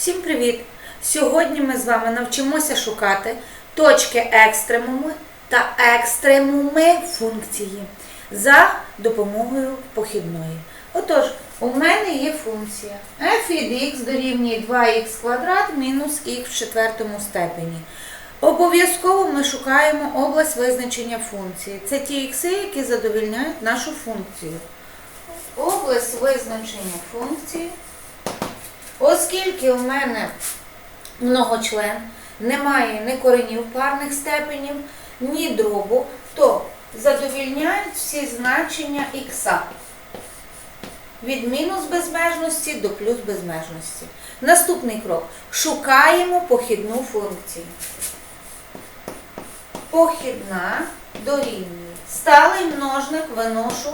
Всім привіт! Сьогодні ми з вами навчимося шукати точки екстремуми та екстремуми функції за допомогою похідної. Отож, у мене є функція f від x дорівнює 2х квадрат мінус х в четвертому степені. Обов'язково ми шукаємо область визначення функції. Це ті ікси, які задовільняють нашу функцію. Область визначення функції. Оскільки у мене многочлен, немає ні коренів парних степенів, ні дробу, то задовільняють всі значення х від мінус безмежності до плюс безмежності. Наступний крок. Шукаємо похідну функцію. Похідна дорівнює. Сталий множник виношу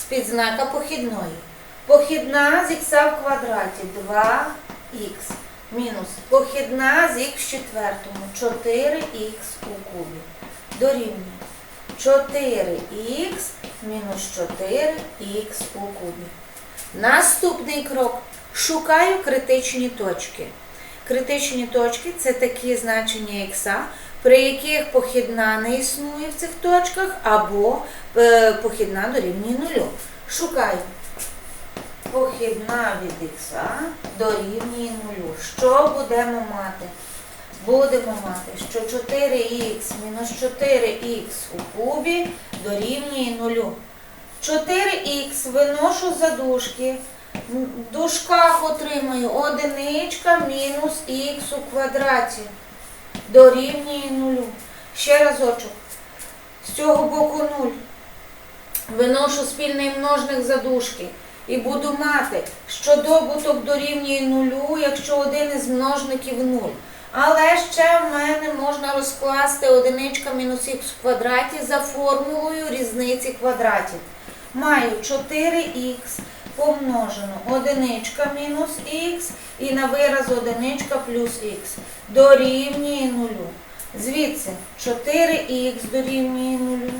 з підзнака похідної. Похідна з х в квадраті 2х мінус похідна з х в четвертому 4х у кубі. Дорівнює 4х мінус 4х у кубі. Наступний крок. Шукаю критичні точки. Критичні точки це такі значення х, при яких похідна не існує в цих точках, або е, похідна дорівнює нулю. Шукаю похідна від х дорівнює нулю. Що будемо мати? Будемо мати, що 4х мінус 4х у кубі дорівнює нулю. 4х виношу за дужки. В дужках отримаю одиничка мінус х у квадраті. Дорівнює нулю. Ще разочок. З цього боку 0. Виношу спільний множник за дужки. І буду мати, що добуток дорівнює нулю, якщо один із множників 0. Але ще в мене можна розкласти одиничка мінус х в квадраті за формулою різниці квадратів. Маю 4х помножено одиничка мінус х і на вираз одиничка плюс х. Дорівнює нулю. Звідси 4х дорівнює нулю.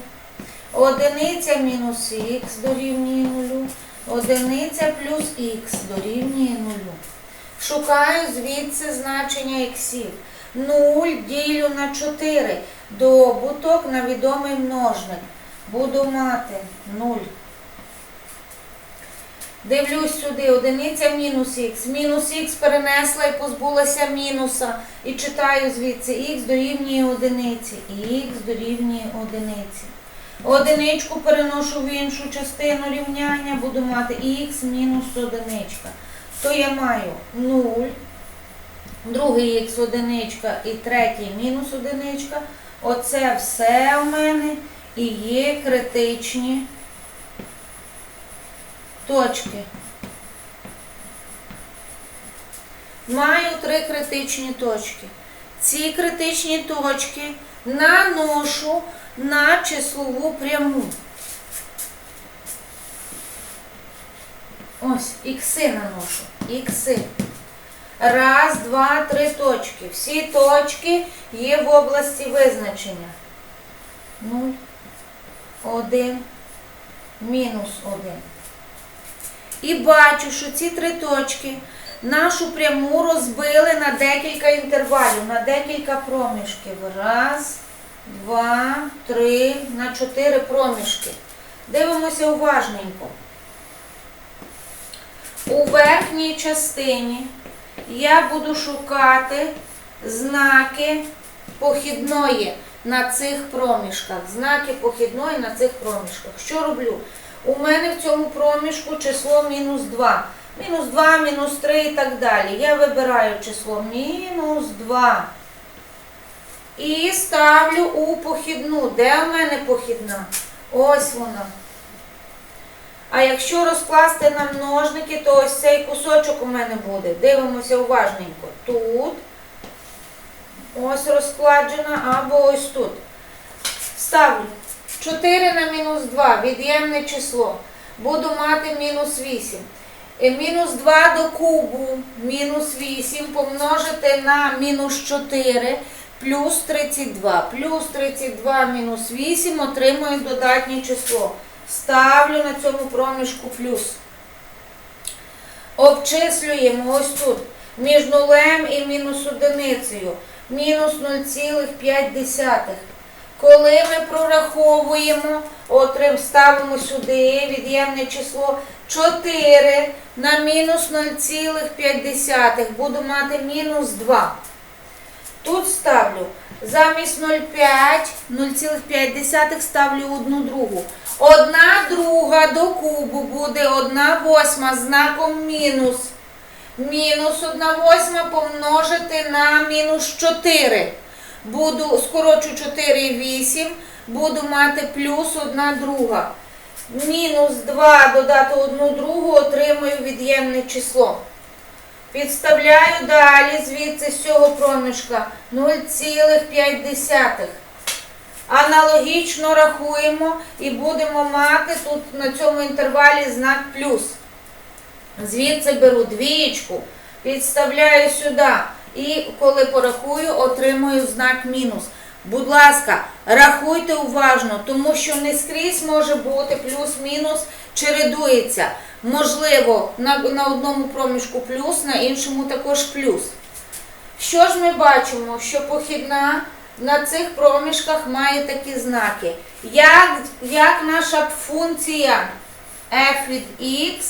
Одиниця мінус х дорівнює нулю. Одиниця плюс х дорівнює нулю. Шукаю звідси значення іксів. 0 ділю на 4. Добуток на відомий множник. Буду мати 0. Дивлюсь сюди, одиниця мінус х. Мінус х перенесла і позбулася мінуса. І читаю звідси х дорівнює одиниці. Х дорівнює одиниці. Одиничку переношу в іншу частину рівняння, буду мати х мінус одиничка. То я маю 0, другий х одиничка і третій мінус одиничка. Оце все у мене і є критичні точки. Маю три критичні точки. Ці критичні точки наношу на числову пряму. Ось, ікси наношу. Ікси. Раз, два, три точки. Всі точки є в області визначення. 0, 1, мінус 1. І бачу, що ці три точки нашу пряму розбили на декілька інтервалів, на декілька проміжків. Раз, два, три, на чотири проміжки. Дивимося уважненько. У верхній частині я буду шукати знаки похідної на цих проміжках. Знаки похідної на цих проміжках. Що роблю? У мене в цьому проміжку число мінус 2. Мінус 2, мінус 3 і так далі. Я вибираю число мінус 2. І ставлю у похідну. Де у мене похідна? Ось вона. А якщо розкласти на множники, то ось цей кусочок у мене буде. Дивимося уважненько. Тут. Ось розкладена, або ось тут. Ставлю 4 на мінус 2, від'ємне число. Буду мати мінус 8. І Мінус 2 до кубу, мінус 8 помножити на мінус 4, плюс 32. Плюс 32 мінус 8 отримую додатнє число. Ставлю на цьому проміжку плюс. Обчислюємо ось тут. між нулем і мінус одиницею. Мінус 0,5. Коли ми прораховуємо, отрим ставимо сюди від'ємне число 4 на мінус 0,5. Буду мати мінус 2. Тут ставлю замість 0,5, 0,5 ставлю одну другу. Одна друга до кубу буде 1 восьма знаком мінус. Мінус 1 восьма помножити на мінус 4. Буду, скорочу 4 8, буду мати плюс 1 друга. Мінус 2 додати 1 другу, отримую від'ємне число. Підставляю далі звідси з цього проміжка 0,5. Аналогічно рахуємо і будемо мати тут на цьому інтервалі знак плюс. Звідси беру двієчку, підставляю сюди і коли порахую, отримую знак мінус. Будь ласка, рахуйте уважно, тому що не скрізь може бути плюс-мінус, чередується. Можливо, на, на одному проміжку плюс, на іншому також плюс. Що ж ми бачимо? Що похідна на цих проміжках має такі знаки. Як, як наша функція f від x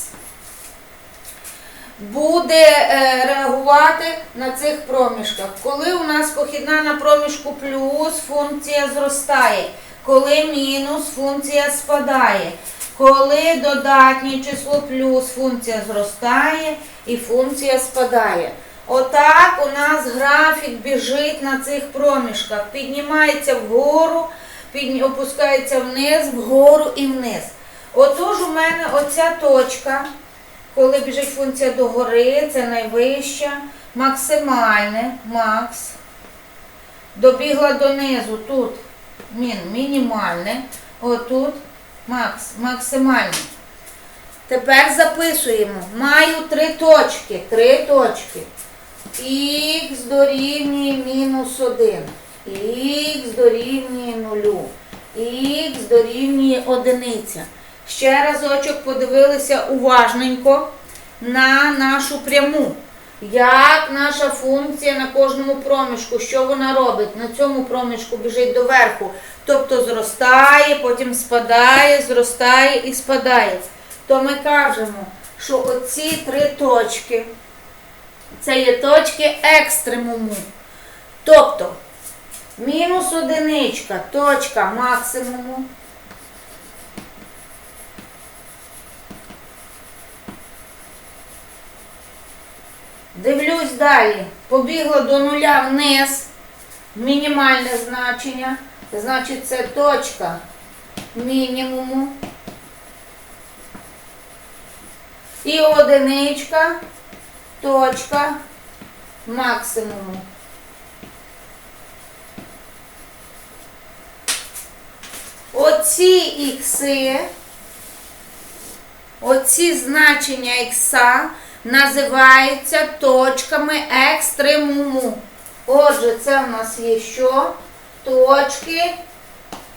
буде е, реагувати на цих проміжках. Коли у нас похідна на проміжку плюс, функція зростає. Коли мінус, функція спадає. Коли додатнє число плюс, функція зростає і функція спадає. Отак у нас графік біжить на цих проміжках. Піднімається вгору, опускається вниз, вгору і вниз. Отож у мене оця точка. Коли біжить функція догори, це найвища, максимальне, макс. Добігла донизу, тут мін, мінімальне, отут макс, максимальне. Тепер записуємо. Маю три точки. Три точки. Х дорівнює мінус 1. Х дорівнює 0. Х дорівнює одиниця. Ще разочок подивилися уважненько на нашу пряму. Як наша функція на кожному проміжку, що вона робить? На цьому проміжку біжить доверху. Тобто зростає, потім спадає, зростає і спадає. То ми кажемо, що оці три точки це є точки екстремуму. Тобто мінус одиничка, точка максимуму. Дивлюсь далі. Побігла до нуля вниз. Мінімальне значення. Значить, це точка мінімуму. І одиничка, точка максимуму. Оці ікси, оці значення ікса називаються точками екстремуму. Отже, це в нас є що? Точки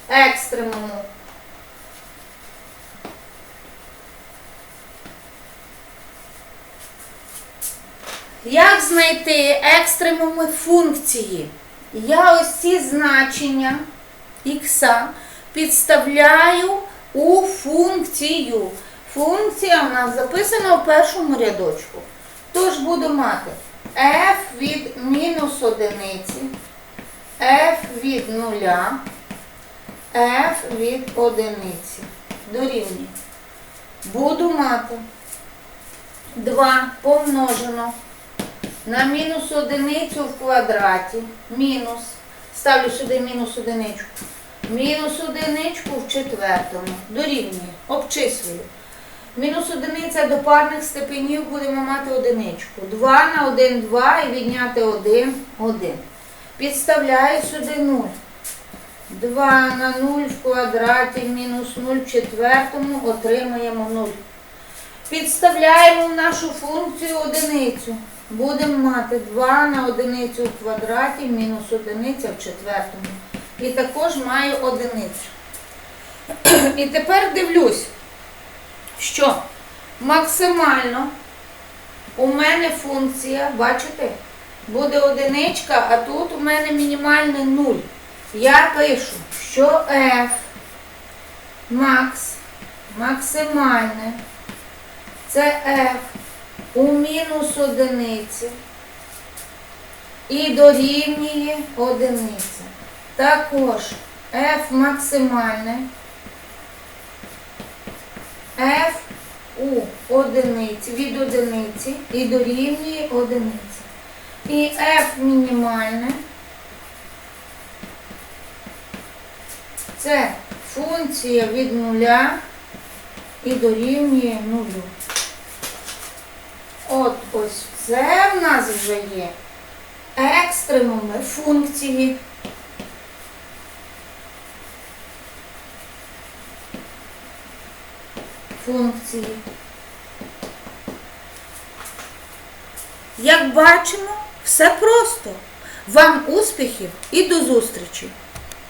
екстремуму. Як знайти екстремуми функції? Я ось ці значення х підставляю у функцію. Функція в нас записана в першому рядочку. Тож буду мати f від мінус одиниці, f від нуля, f від одиниці. Дорівнює. Буду мати 2 помножено на мінус одиницю в квадраті. Мінус. Ставлю сюди мінус одиничку. Мінус одиничку в четвертому. Дорівнює. Обчислюю. Мінус одиниця до парних степенів будемо мати одиничку. 2 на 1, 2 і відняти 1, 1. Підставляю сюди 0. 2 на 0 в квадраті мінус 0 в четвертому отримаємо 0. Підставляємо в нашу функцію одиницю. Будемо мати 2 на одиницю в квадраті мінус одиниця в четвертому. І також маю одиницю. І тепер дивлюсь, що максимально у мене функція, бачите, буде одиничка, а тут у мене мінімальний нуль. Я пишу, що f макс максимальне це f у мінус одиниці і дорівнює одиниці. Також f максимальне f у одиниці від одиниці і дорівнює одиниці. І f мінімальне це функція від нуля і дорівнює нулю. От ось це в нас вже є екстремуми функції. Функції. Як бачимо, все просто. Вам успіхів і до зустрічі!